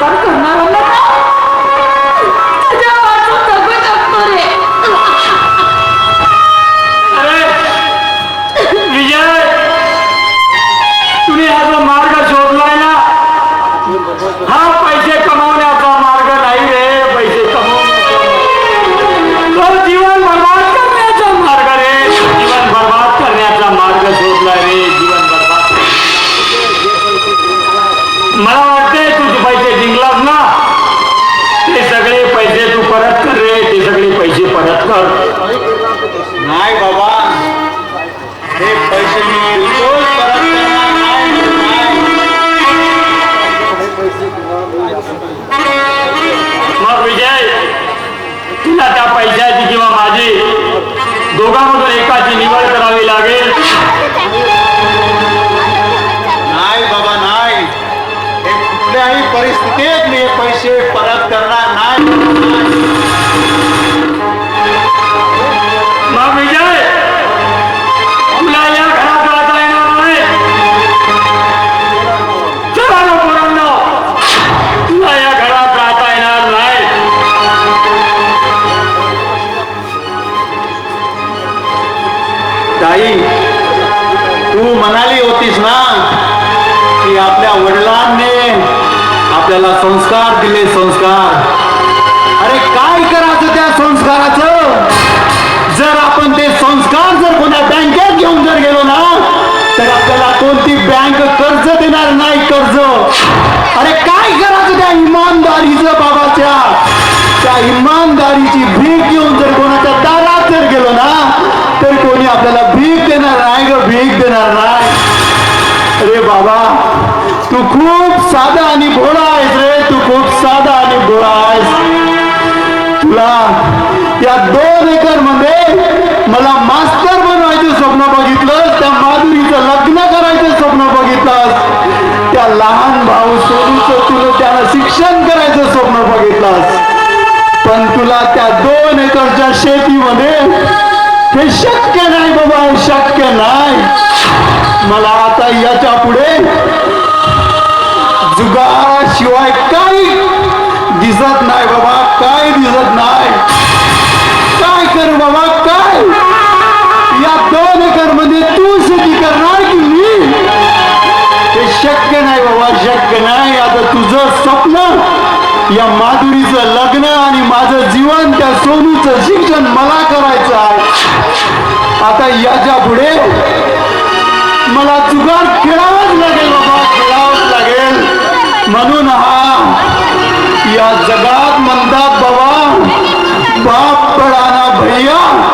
Có 么 नाही बाबा. हे पैसे मग विजय तुला त्या पैशाची किंवा माझी दोघांमधून एकाची निवड करावी लागेल. नाही बाबा नाही. हे कुठल्याही परिस्थितीत मी हे पैसे परत करणार नाही. संस्कार दिले संस्कार. अरे काय करायचं त्या संस्काराचं? जर आपण ते संस्कार जर कोणा बँकेत घेऊन जर गेलो ना तर आपल्याला कोणती बँक कर्ज देणार नाही कर्ज? अरे काय करायचं त्या इमानदारीचं बाबाच्या? त्या इमानदारीची भीक घेऊन जर कोणाच्या दारात जर गेलो ना तर कोणी आपल्याला भीक देणार नाही ग भीक देणार नाही. अरे बाबा तू खूप साधा आणि भोळा आहेस रे. खूप साधा आणि गोळा आहेस. तुला या दोन एकरमध्ये मला मास्टर बनवायचं स्वप्न बघितलं त्या माधुरीचं लग्न करायचं स्वप्न बघितलं. त्या लहान भाऊ सोनूचं तुला त्याला शिक्षण करायचं स्वप्न बघितलंस पण तुला त्या दोन एकरच्या शेतीमध्ये हे शक्य नाही बाबा हे शक्य नाही. मला आता याच्यापुढे जुगाशिवाय दिसत नाही बाबा. काय दिसत नाही? काय करू बाबा? काय? या दोन एकरमध्ये तू शेती करणार की मी? हे शक्य नाही बाबा शक्य नाही. आता तुझं स्वप्न या माधुरीचं लग्न आणि माझं जीवन त्या सोनूचं शिक्षण मला करायचं आहे. आता याच्यापुढे मला जुगार खेळावंच लागेल बाबा खेळावंच लागेल. म्हणून हा या जगात म्हणतात बाबा बाप पडाना भैया.